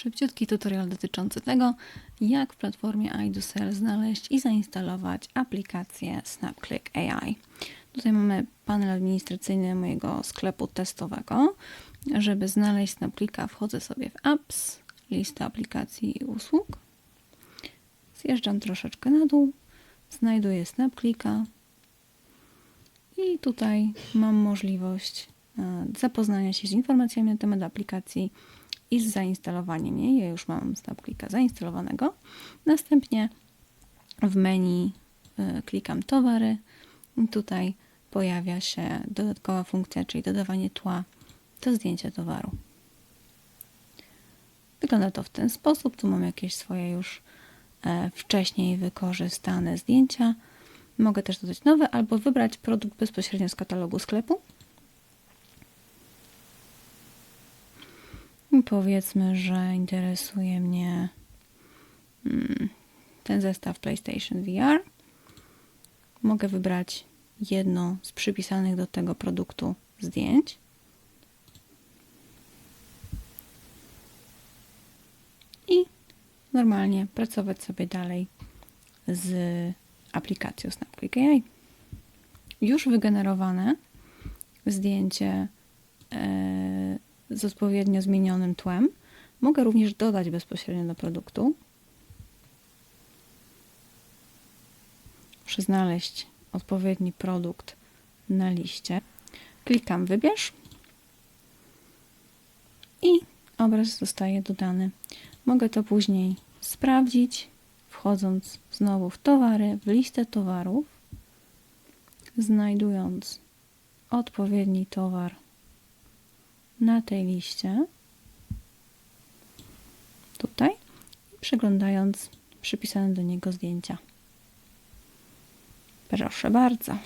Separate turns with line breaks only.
Szybciutki tutorial dotyczący tego, jak w platformie iDoSell znaleźć i zainstalować aplikację SnapClick AI. Tutaj mamy panel administracyjny mojego sklepu testowego. Żeby znaleźć SnapClicka, wchodzę sobie w Apps, lista aplikacji i usług. Zjeżdżam troszeczkę na dół, znajduję SnapClicka i tutaj mam możliwość e, zapoznania się z informacjami na temat aplikacji i z zainstalowaniem jej. Ja już mam SnapClicka zainstalowanego. Następnie w menu y, klikam towary. Tutaj pojawia się dodatkowa funkcja, czyli dodawanie tła do zdjęcia towaru. Wygląda to w ten sposób. Tu mam jakieś swoje już e, wcześniej wykorzystane zdjęcia. Mogę też dodać nowe albo wybrać produkt bezpośrednio z katalogu sklepu. Powiedzmy, że interesuje mnie mm, ten zestaw PlayStation VR. Mogę wybrać jedno z przypisanych do tego produktu zdjęć. I normalnie pracować sobie dalej z aplikacją SnapClick AI. Już wygenerowane zdjęcie e, z odpowiednio zmienionym tłem mogę również dodać bezpośrednio do produktu. Muszę znaleźć odpowiedni produkt na liście. Klikam wybierz i obraz zostaje dodany. Mogę to później sprawdzić, wchodząc znowu w towary, w listę towarów, znajdując odpowiedni towar na tej liście, tutaj, przeglądając przypisane do niego zdjęcia. Proszę bardzo.